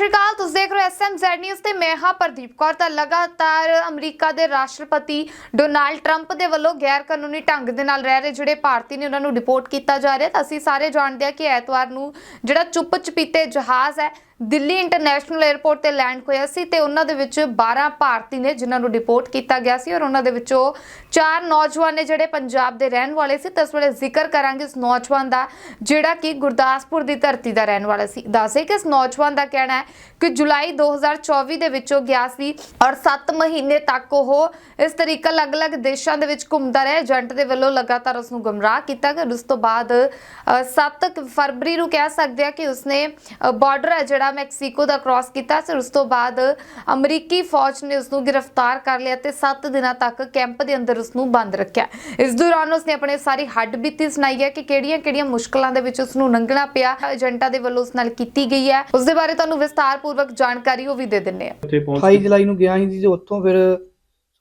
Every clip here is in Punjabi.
ਸ਼੍ਰੀ ਅਕਾਲ ਤੁਸੀਂ ਦੇਖ ਰਹੇ ਹੋ ਐਸਐਮਜ਼ੈਡ ਨਿਊਜ਼ ਤੇ ਮੈਂ ਹਾਂ ਪ੍ਰਦੀਪ ਕੌਰ। ਤਾਂ ਲਗਾਤਾਰ ਅਮਰੀਕਾ ਦੇ ਰਾਸ਼ਟਰਪਤੀ ਡੋਨਾਲਡ ਟਰੰਪ ਦੇ ਵੱਲੋਂ ਗੈਰ ਕਾਨੂੰਨੀ ਢੰਗ ਦੇ ਨਾਲ ਰਹਿ ਰਹੇ ਜਿਹੜੇ ਭਾਰਤੀ ਨੇ, ਉਹਨਾਂ ਨੂੰ ਡਿਪੋਰਟ ਕੀਤਾ ਜਾ ਰਿਹਾ। ਤਾਂ ਅਸੀਂ ਸਾਰੇ ਜਾਣਦੇ ਹਾਂ ਕਿ ਐਤਵਾਰ ਨੂੰ ਜਿਹੜਾ ਚੁੱਪ ਚਪੀਤੇ ਜਹਾਜ਼ ਹੈ ਦਿੱਲੀ ਇੰਟਰਨੈਸ਼ਨਲ 에ਅਰਪੋਰਟ ਤੇ ਲੈਂਡ ਹੋਇਆ ਸੀ ਤੇ ਉਹਨਾਂ ਦੇ ਵਿੱਚ 12 ਭਾਰਤੀ ਨੇ ਜਿਨ੍ਹਾਂ ਨੂੰ ਡਿਪੋਰਟ ਕੀਤਾ ਗਿਆ ਸੀ ਔਰ ਉਹਨਾਂ ਦੇ ਵਿੱਚੋਂ ਚਾਰ ਨੌਜਵਾਨ ਨੇ ਜਿਹੜੇ ਪੰਜਾਬ ਦੇ ਰਹਿਣ ਵਾਲੇ ਸੀ ਤਾਂ ਇਸ ਵੇਲੇ ਜ਼ਿਕਰ ਕਰਾਂਗੇ ਇਸ ਨੌਜਵਾਨ ਦਾ ਜਿਹੜਾ ਕਿ ਗੁਰਦਾਸਪੁਰ ਦੀ ਧਰਤੀ ਦਾ ਰਹਿਣ ਵਾਲਾ ਸੀ। ਦੱਸੇ ਕਿ ਇਸ ਨੌਜਵਾਨ ਦਾ ਕਹਿਣਾ ਹੈ ਕਿ ਜੁਲਾਈ 2024 ਦੇ ਵਿੱਚੋਂ ਗਿਆ ਸੀ ਔਰ 7 ਮਹੀਨੇ ਤੱਕ ਉਹ ਇਸ ਤਰੀਕਾ ਅਲੱਗ-ਅਲੱਗ ਦੇਸ਼ਾਂ ਦੇ ਵਿੱਚ ਘੁੰਮਦਾ ਰਿਹਾ। ਏਜੰਟ ਦੇ ਵੱਲੋਂ ਲਗਾਤਾਰ ਉਸ ਨੂੰ ਗਮਰਾਹ ਕੀਤਾ ਗਿਆ ਉਸ ਤੋਂ ਬਾਅਦ ਅ, 7 ਫਰਵਰੀ ਨੂੰ ਕਹਿ ਸਕਦੇ ਆ ਕਿ ਉਸਨੇ ਬਾਰਡਰ ਹੈ ਜਿਹੜਾ ਮੈਕਸੀਕੋ ਦਾ ਕ੍ਰਾਸ ਕੀਤਾ ਸੀ ਉਸ ਤੋਂ ਬਾਅਦ ਅਮਰੀਕੀ ਫੌਜ ਨੇ ਉਸ ਨੂੰ ਗ੍ਰਿਫਤਾਰ ਕਰ ਲਿਆ ਤੇ 7 ਦਿਨਾਂ ਤੱਕ ਕੈਂਪ ਦੇ ਅੰਦਰ ਉਸ ਨੂੰ ਬੰਦ ਰੱਖਿਆ। ਇਸ ਦੌਰਾਨ ਉਸਨੇ ਆਪਣੇ ਸਾਰੀ ਹੱਡ ਬੀਤੀ ਸੁਣਾਈ ਹੈ ਕਿ ਕਿਹੜੀਆਂ-ਕਿਹੜੀਆਂ ਮੁਸ਼ਕਲਾਂ ਦੇ ਵਿੱਚ ਉਸ ਨੂੰ ਲੰਘਣਾ ਪਿਆ ਏਜੰਟਾਂ ਦੇ ਵੱਲੋਂ ਉਸ ਨਾਲ ਕੀਤੀ ਗਈ ਹੈ। ਉਸ ਦੇ ਬਾਰੇ ਤੁਹਾਨੂੰ ਵਿਸਤਾਰਪੂਰਵਕ ਜਾਣਕਾਰੀ ਉਹ ਵੀ ਦੇ ਦਿੰਨੇ ਆ ਉੱਥੇ ਪਹੁੰਚ 28 ਜੁਲਾਈ ਨੂੰ ਗਿਆ ਸੀ ਜੀ ਉੱਥੋਂ ਫਿਰ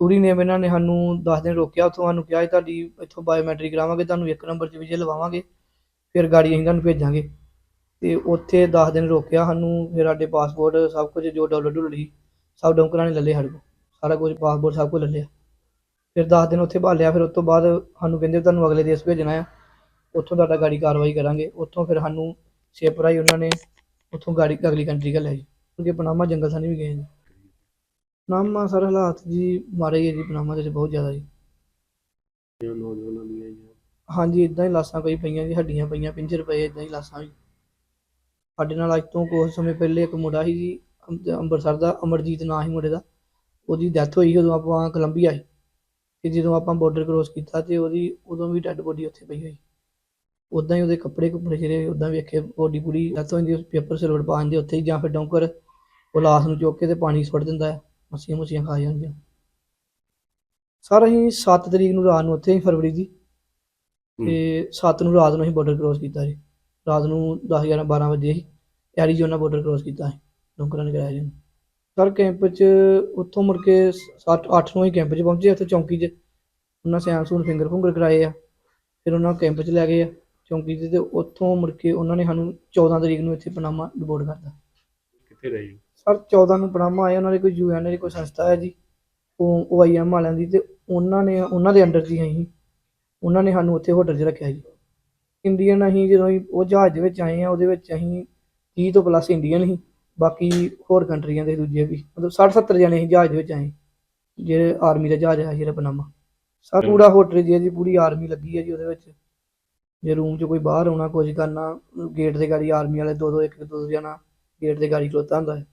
ਸੂਰੀ ਨੇ ਇਹਨਾਂ ਨੇ ਸਾਨੂੰ 10 ਦਿਨ ਰੋਕਿਆ ਉੱਥੋਂ ਸਾਨੂੰ ਕਿਹਾ ਤੁਹਾਡੀ ਇੱਥੋਂ ਬਾਇਓਮੈਟ੍ਰਿਕ ਕਰਾਵਾਂਗੇ ਤੁਹਾਨੂੰ ਇੱਕ ਨੰਬਰ 'ਚ ਵੀਜ਼ੇ ਲਵਾਵਾਂਗੇ ਫਿਰ ਗਾੜੀ ਅਸੀਂ ਤੁਹਾਨੂੰ ਭੇਜਾਂਗੇ। ਤੇ ਉੱਥੇ 10 ਦਿਨ ਰੋਕਿਆ ਸਾਨੂੰ ਫਿਰ ਸਾਡੇ ਪਾਸਪੋਰਟ ਸਭ ਕੁਝ ਜੋ ਡਾਲਰ ਡੁੱਲ ਸੀ ਸਭ ਡੌਂਕਰਾਂ ਨੇ ਲੈ ਲਏ ਸਾਡੇ ਕੋਲ ਸਾਰਾ ਕੁਝ ਪਾਸਪੋਰਟ ਸਭ ਕੁਝ ਲੈ ਲਿਆ। ਫਿਰ 10 ਦਿਨ ਉੱਥੇ ਭਾਲਿਆ ਫਿਰ ਉਸ ਤੋਂ ਬਾਅਦ ਸਾਨੂੰ ਕਹਿੰਦੇ ਤੁਹਾਨੂੰ ਅਗਲੇ ਦੇਸ਼ ਭੇਜਣਾ ਆ ਉੱਥੋਂ ਤੁਹਾਡਾ ਗਾੜੀ ਕਾਰਵਾਈ ਕਰਾਂਗੇ ਉੱਥੋਂ ਫਿਰ ਸਾਨੂੰ ਸ਼ਿਪ ਰਾਹੀਂ ਉਹਨਾਂ ਨੇ ਉੱਥੋਂ ਗਾੜੀ ਅਗਲੀ ਕੰਟਰੀ ਘੱਲਿਆ ਜੀ ਕਿਉਂਕਿ ਪਨਾਮਾ ਜੰਗਲ ਸਾਨੀ ਵੀ ਗਏ ਜੀ ਪਨਾਮਾ ਸਰ ਹਾਲਾਤ ਜੀ ਮਾਰੇ ਜੀ ਪਨਾਮਾ ਦੇ ਬਹੁਤ ਜ਼ਿਆਦਾ ਜੀ। ਗਈਆਂ ਨੌਜਵਾਨਾਂ ਦੀਆਂ ਜੀ ਹਾਂਜੀ ਇਦਾਂ ਹੀ ਲਾਸਾਂ ਕਈ ਪਈਆਂ ਜੀ ਹੱਡੀਆਂ ਪਈਆਂ ਪਿੰਜਰ ਪਏ ਇਦਾਂ ਹੀ ਲਾਸਾਂ ਵੀ। ਸਾਡੇ ਨਾਲ ਅੱਜ ਤੋਂ ਕੁਝ ਸਮੇਂ ਪਹਿਲੇ ਇੱਕ ਮੁੰਡਾ ਸੀ ਜੀ ਅੰਮ- ਅੰਮ੍ਰਿਤਸਰ ਦਾ ਅਮਰਜੀਤ ਨਾਂ ਸੀ ਮੁੰਡੇ ਦਾ। ਉਹਦੀ ਡੈਥ ਹੋਈ ਸੀ ਉਦੋਂ ਆਪਾਂ ਕੋਲੰਬੀਆ ਸੀ। ਤੇ ਜਦੋਂ ਆਪਾਂ ਬਾਰਡਰ ਕ੍ਰੋਸ ਕੀਤਾ ਤੇ ਉਹਦੀ ਉਦੋਂ ਵੀ ਡੈੱਡ ਬੋਡੀ ਉੱਥੇ ਪਈ ਹੋਈ। ਉਦਾਂ ਹੀ ਉਹਦੇ ਕੱਪੜੇ ਕੁੱਪੜੇ ਜਿਹੜੇ ਉਦਾਂ ਵੇਖੇ ਬੋਡੀ ਪੂਰੀ ਡੈਥ ਹੋਈ ਦੀ ਪੇਪਰ ਸਿਲਵਰ ਪਾ ਦਿੰਦੇ ਉੱਥੇ ਹੀ ਜਾਂ ਫਿਰ ਡੌਂਕਰ ਉਹ ਲਾਸ਼ ਨੂੰ ਚੁੱਕ ਕੇ ਤੇ ਪਾਣੀ 'ਚ ਸੁੱਟ ਦਿੰਦਾ ਹੈ ਮੱਛੀਆਂ ਮੁੱਛੀਆਂ ਖਾ ਜਾਂਦੀਆਂ। ਸਰ ਅਸੀਂ 7 ਤਰੀਕ ਨੂੰ ਰਾਤ ਨੂੰ ਉੱਥੇ ਹੀ ਫਰਵਰੀ ਦੀ। ਤੇ 7 ਨੂੰ ਰਾਤ ਨੂੰ ਅਸੀਂ ਬਾਰਡਰ ਕ੍ਰੋਸ ਕੀਤਾ ਜੀ। ਰਾਤ ਨੂੰ 10 11 12 ਵਜੇ ਹੀ ਐਰੀਜ਼ੋਨਾ ਬਾਰਡਰ ਕ੍ਰੋਸ ਕੀਤਾ ਸੀ ਡੋਂਕਰਾਂ ਨੇ ਕਰਾਇਆ ਜੀ ਸਰ ਕੈਂਪ 'ਚ ਉੱਥੋਂ ਮੁੜ ਕੇ 7 8 ਨੂੰ ਹੀ ਕੈਂਪ 'ਚ ਪਹੁੰਚੇ ਉੱਥੇ ਚੌਂਕੀ 'ਚ। ਉਹਨਾਂ ਸਿਆਣ ਸੂਣ ਫਿੰਗਰ ਫੁੰਗਰ ਕਰਾਏ ਆ। ਫਿਰ ਉਹਨਾਂ ਕੈਂਪ 'ਚ ਲੈ ਗਏ ਆ ਚੌਂਕੀ 'ਚ ਤੇ ਉੱਥੋਂ ਮੁੜ ਕੇ ਉਹਨਾਂ ਨੇ ਸਾਨੂੰ 14 ਤਰੀਕ ਨੂੰ ਇੱਥੇ ਪਨਾਮਾ ਡਿਪੋਰਟ ਕਰਤਾ। ਕਿੱਥੇ ਰਹੀ ਸਰ 14 ਨੂੰ ਪਨਾਮਾ ਆਏ ਉਹਨਾਂ ਦੇ ਕੋਈ ਯੂਐਨ ਦੀ ਕੋਈ ਸੰਸਥਾ ਹੈ ਜੀ ਉਹ ਓਆਈਐਮ ਵਾਲਿਆਂ ਦੀ ਤੇ ਉਹਨਾਂ ਨੇ ਉਹਨਾਂ ਦੇ ਅੰਡਰ 'ਚ ਹੀ ਉਹਨਾਂ ਨੇ ਸਾਨੂੰ ਉੱਥੇ ਹੋਟਲ 'ਚ ਰੱਖਿਆ ਜੀ। ਇੰਡੀਅਨ ਅਸੀਂ ਜਦੋਂ ਅਸੀਂ ਉਹ ਜਹਾਜ਼ ਦੇ ਵਿੱਚ ਆਏ ਆ ਉਹਦੇ ਵਿੱਚ ਅਸੀਂ 30 ਤੋਂ ਪਲੱਸ ਇੰਡੀਅਨ ਸੀ। ਬਾਕੀ ਹੋਰ ਕੰਟਰੀਆਂ ਦੇ ਦੂਜੇ ਵੀ ਮਤਲਬ 60 70 ਜਣੇ ਅਸੀਂ ਜਹਾਜ਼ ਦੇ ਵਿੱਚ ਆਏ। ਜਿਹੜੇ ਆਰਮੀ ਦਾ ਜਹਾਜ਼ ਹੈ ਜਿਹੜਾ ਪਨਾਮਾ ਸਰ ਪੂਰਾ ਹੋਟਲ ਜੀ ਹੈ ਜੀ ਪੂਰੀ ਆਰਮੀ ਲੱਗੀ ਹੈ ਜੀ ਉਹਦੇ ਵਿੱਚ। ਜੇ ਰੂਮ 'ਚ ਕੋਈ ਬਾਹਰ ਆਉਣਾ ਕੁਝ ਕਰਨਾ ਗੇਟ ਦੇ ਗਾੜੀ ਆਰਮੀ ਵਾਲੇ ਦੋ ਦੋ ਇੱਕ ਇੱਕ ਦੋ ਦੋ ਜਣਾ ਗੇਟ ਦੇ ਗਾੜੀ ਖਲੋਤਾ ਹੁੰਦਾ ਹੈ।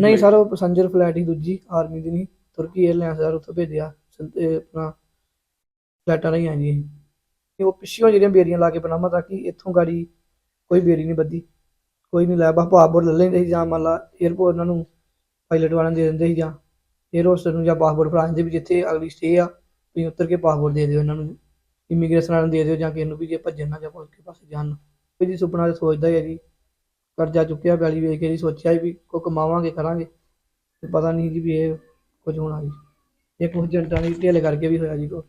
ਨਹੀਂ ਸਰ ਉਹ ਪੈਸੰਜਰ ਫਲਾਈਟ ਹੀ ਦੂਜੀ ਆਰਮੀ ਦੀ ਨਹੀਂ। ਤੁਰਕੀ 에ਅਰਲਾਈਨਸ ਸਰ ਉੱਥੋਂ ਭੇਜਿਆ। ਸੰ- ਆਪਣਾ ਫਲਾਈਟਾਂ ਰਹੀ ਹਾਂ ਜੀ ਇਹ। ਉਹ ਪਿੱਛੋਂ ਜਿਹੜੀਆਂ ਬੇਰੀਆਂ ਲਾ ਕੇ ਬਣਾਵਾਂ ਤਾਂ ਕਿ ਇੱਥੋਂ ਗਾੜੀ ਕੋਈ ਬੇਰੀ ਨਹੀਂ ਬੱਦੀ ਕੋਈ ਨਹੀਂ ਲੈ ਬਸ ਪਾਸਪੋਰਟ ਲੈ ਲੈਂਦੇ ਸੀ ਜਾਂ ਮੰਨ ਲਾ 에ਅਰਪੋਰਟ ਉਹਨਾਂ ਨੂੰ ਪਾਇਲਟ ਵਾਲਿਆਂ ਨੂੰ ਦੇ ਦਿੰਦੇ ਸੀ ਜਾਂ 에ਅਰ ਹੋਸਟਸ ਨੂੰ ਜਾਂ ਪਾਸਪੋਰਟ ਫੜਾ ਦਿੰਦੇ ਵੀ ਜਿੱਥੇ ਅਗਲੀ ਸਟੇ ਆ, ਤੁਸੀਂ ਉੱਤਰ ਕੇ ਪਾਸਪੋਰਟ ਦੇ ਦਿਓ ਇਹਨਾਂ ਨੂੰ। ਇਮੀਗ੍ਰੇਸ਼ਨ ਵਾਲਿਆਂ ਨੂੰ ਦੇ ਦਿਓ ਜਾਂ ਕਿਸੇ ਨੂੰ ਵੀ ਜੇ ਭੱਜਣ ਨਾ ਜਾਂ ਪੁਲਿਸ ਕੇ ਪਾਸੇ ਜਾਣ ਕੋਈ ਜੀ ਸੁਪਨਾ ਤਾਂ ਸੋਚਦਾ ਹੈ ਜੀ। ਕਰਜ਼ਾ ਚੁੱਕਿਆ, ਪੈਲੀ ਵੇਖ ਕੇ ਜੀ ਸੋਚਿਆ ਵੀ ਕੋ ਕਮਾਵਾਂਗੇ, ਕਰਾਂਗੇ। ਪਤਾ ਨਹੀਂ ਜੀ ਵੀ ਇਹ ਕੁਝ ਹੋਣਾ ਜੀ। ਇਹ ਕੁਝ ਏਜੰਟਾਂ ਦੀ ਢਿੱਲ ਕਰਕੇ ਵੀ ਹੋਇਆ ਜੀ ਕੋ